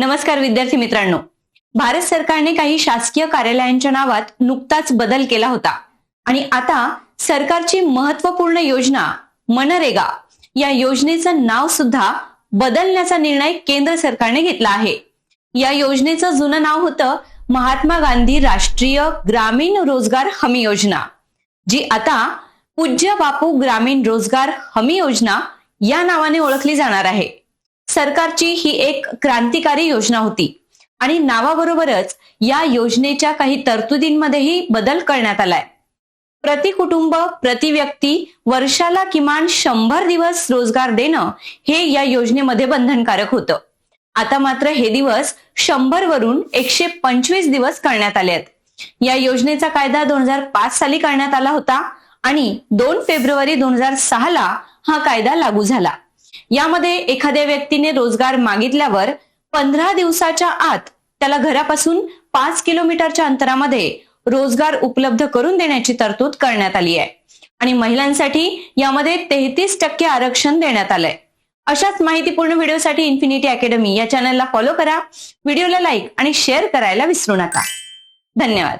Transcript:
नमस्कार विद्यार्थी मित्रांनो. भारत सरकारने काही शासकीय कार्यालयांच्या नावात नुकताच बदल केला होता. आणि आता सरकारची महत्त्वपूर्ण योजना मनरेगा या योजनेचं नाव सुद्धा बदलण्याचा निर्णय केंद्र सरकारने घेतला आहे. या योजनेचं जुनं नाव होतं महात्मा गांधी राष्ट्रीय ग्रामीण रोजगार हमी योजना. जी आता पूज्य बापू ग्रामीण रोजगार हमी योजना या नावाने ओळखली जाणार आहे. सरकारची ही एक क्रांतिकारी योजना होती. आणि नावाबरोबरच या योजनेच्या काही तरतुदींमध्येही बदल करण्यात आलाय. प्रति कुटुंब प्रति व्यक्ती वर्षाला किमान शंभर दिवस रोजगार देणं हे या योजनेमध्ये बंधनकारक होतं. आता मात्र हे दिवस शंभर वरून एकशे पंचवीस दिवस करण्यात आले आहेत. या योजनेचा कायदा दोन हजार पाच साली करण्यात आला होता आणि दोन फेब्रुवारी दोन हजार सहा ला हा कायदा लागू झाला. यामध्ये एखाद्या व्यक्तीने रोजगार मागितल्यावर पंधरा दिवसाच्या आत त्याला घरापासून पाच किलोमीटरच्या अंतरामध्ये रोजगार उपलब्ध करून देण्याची तरतूद करण्यात आली आहे. आणि महिलांसाठी यामध्ये तेहतीस टक्के आरक्षण देण्यात आलंय. अशाच माहितीपूर्ण व्हिडिओसाठी इन्फिनिटी अकॅडमी या चॅनलला फॉलो करा व्हिडिओला लाईक आणि शेअर करायला विसरू नका. धन्यवाद.